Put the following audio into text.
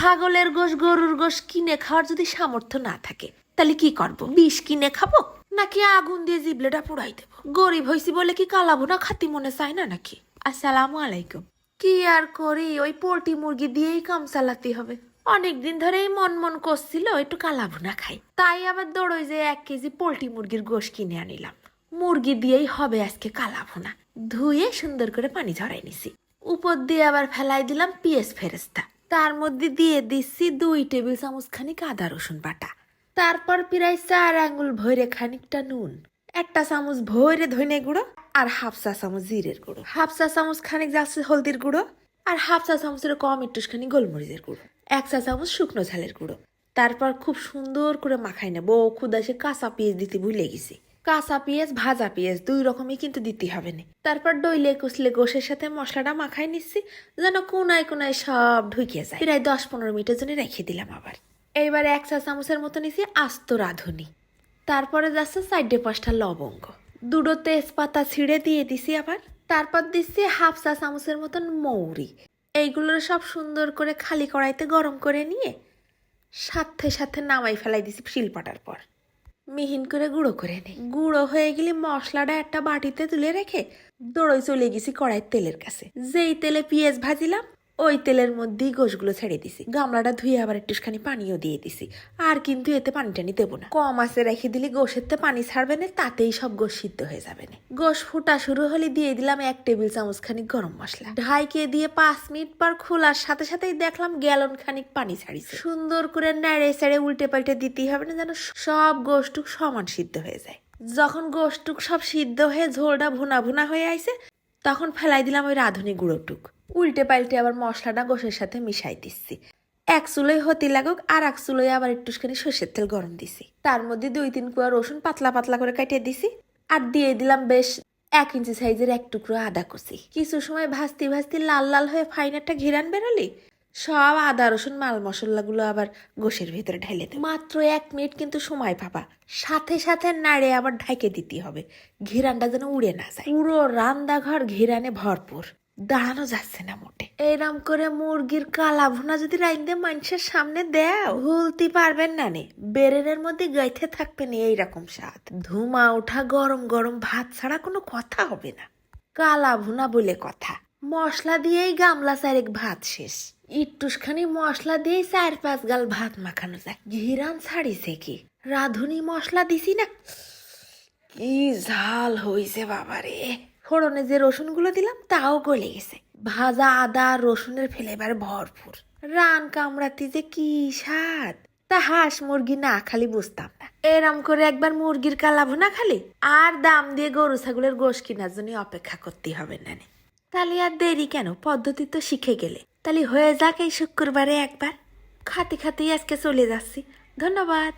ছাগলের গোশ, গরুর গোশ কিনে খাওয়ার যদি সামর্থ্য না থাকে, তাহলে কি করব? বিষ কিনে খাব? নাকি আগুন দিয়ে জিবলেটা পুড়াই দেবো? গরিব হইছি বলে কি কালাবো না খাতি মনে চায় না নাকি? আসসালামু আলাইকুম। কি আর করি? ওই পোল্ট্রি মুরগি দিয়েই কাম চালাতে হবে। অনেকদিন ধরেই মন মন করছিল একটু কালাভুনা খাই। তাই আবার দৌড়ই যে এক কেজি পোল্ট্রি মুরগির গোশ কিনে আনিলাম। মুরগি দিয়েই হবে আজকে কালাভুনা। ধুয়ে সুন্দর করে পানি ঝরাই নিছি। উপর দিয়ে আবার ফেলাই দিলাম পিএস ফেরেস্তা তার মধ্যে দিয়ে দিচ্ছি দুই টেবিল চামচ খানিক আদা রসুন বাটা। তারপর প্রায় চার আঙুল ভরে খানিকটা নুন, একটা চামচ ভরে ধনে গুঁড়ো আর হাফ চা চামচ জিরের গুঁড়ো। হাফ চা চামচ খানিক যাচ্ছে হলদির গুঁড়ো আর হাফ চা চামচের কম একটুখানি গোলমরিচের গুঁড়ো, এক চা চামচ শুকনো ঝালের গুঁড়ো। তারপর খুব সুন্দর করে মাখাই নেব, ও খুদা কাঁচা পেঁয়াজ দিতে ভুলে গেছি। কাঁচা পেঁয়াজ, ভাজা পেঁয়াজ দুই রকমই কিন্তু দিতে হবে না। তারপর ডইলে কুচলে গোশের সাথে মশলাটা মাখাই নিচ্ছি, যেন কোনায় কোনায় সব ঢুকিয়ে যায়। প্রায় দশ পনেরো মিনিটের জন্য রেখে দিলাম আবার। এইবার এক চা চামচের মতো নিছি আস্ত রাঁধুনি। তারপরে যাচ্ছে সাইডে পাঁচটা লবঙ্গ। দুটো তেজপাতা ছিঁড়ে দিয়ে দিছি আবার। তারপর দিচ্ছি হাফ চা চামচের মতন মৌরি। এইগুলো সব সুন্দর করে খালি কড়াইতে গরম করে নিয়ে সাথে সাথে নামাই ফেলাই দিছি শিলপাটার পর। মিহিন করে গুঁড়ো করে নিই। গুঁড়ো হয়ে গেলে মশলাটা একটা বাটিতে তুলে রেখে দৌড়ই চলে গেছি কড়াইয়ের তেলের কাছে। যেই তেলে পেঁয়াজ ভাজিলাম ওই তেলের মধ্যেই গোশগুলো ছেড়ে দিছি। গামলাটা ধুয়ে আবার একটুখানি পানিও দিয়ে দিছি। আর কিন্তু এতে পানি টানি দেবো না। কম আছে রেখে দিলে গোশেরতে পানি ছাড়বে না, তাতেই সব গোশ সিদ্ধ হয়ে যাবে না। গোশ ফুটা শুরু হলে দিয়ে দিলাম এক টেবিল চামচ খানিক গরম মশলা। ঢাইকে দিয়ে পাঁচ মিনিট পর খোলার সাথে সাথেই দেখলাম গ্যালন খানিক পানি ছাড়িছে। সুন্দর করে নেড়ে চেড়ে উল্টে পাল্টে দিতেই হবে না যেন সব গোশটুক সমান সিদ্ধ হয়ে যায়। যখন গোশটুক সব সিদ্ধ হয়ে ঝোলটা ভুনা ভুনা হয়ে আইছে, তখন ফেলাই দিলাম ওই রাঁধুনি গুঁড়োটুক। উল্টে পাল্টে আবার মশলাটা গোশের সাথে মিশাই দিচ্ছি। এক চুলোই হতে লাগুক, আর এক চুলোই আবার একটুখানি সর্ষের তেল গরম দিছি। তার মধ্যে দুই তিন কুয়া রসুন পাতলা পাতলা করে কাটিয়ে দিছি, আর দিয়ে দিলাম বেশ এক ইঞ্চি সাইজের এক টুকরো আদা কুচি। কিছু সময় ভাজতে ভাজতে লাল লাল হয়ে ফাইন একটা ঘিরান বেরোলি, সব আদা, রসুন, মাল মশলাগুলো আবার গোশের ভিতরে ঢেলে দেব। মাত্র এক মিনিট কিন্তু সময় পাবা। সাথে সাথে নাড়ে আবার ঢাইকে দিতে হবে। ঘিরানটা যেন উড়ে না যায়। পুরো রান্নাঘর ঘিরানে ভরপুর। দাঁড়ানো যাচ্ছে না মোটে। এরম করে মুরগির কালা ভুনা যদি রাইন্দে মানুষের সামনে দেও ভুলতে পারবেন না নে। বেরেনের মধ্যে গাইতে থাকবে না এইরকম স্বাদ। ধুমা ওঠা গরম গরম ভাত ছাড়া কোনো কথা হবে না। কালা ভুনা বলে কথা। মশলা দিয়েই গামলা চারেক ভাত শেষ। ইট্টুসখানি মশলা দিয়েই চার পাঁচ গাল ভাত মাখানো যায় ঘিরান ছাড়িছে কি? রাঁধুনি মশলা দিছি না? কি ঝাল হইছে বাবারে। ফোড়নে যে রসুনগুলো দিলাম, তাও গলে গেছে। ভাজা আদা রসুনের ফ্লেভার ভরপুর। রান কামড়াতে যে কি স্বাদ! তা হাঁস মুরগি না খালি বুঝতাম না। এরম করে একবার মুরগির কালাভো না খালি, আর দাম দিয়ে গরু ছাগলের গোশ কেনার জন্য অপেক্ষা করতে হবে নে। তাহলে আর দেরি কেন? পদ্ধতি তো শিখে গেলে। তাহলে হয়ে যাক এই শুক্রবারে একবার। খাতে খাতেই আজকে চলে যাচ্ছি। ধন্যবাদ।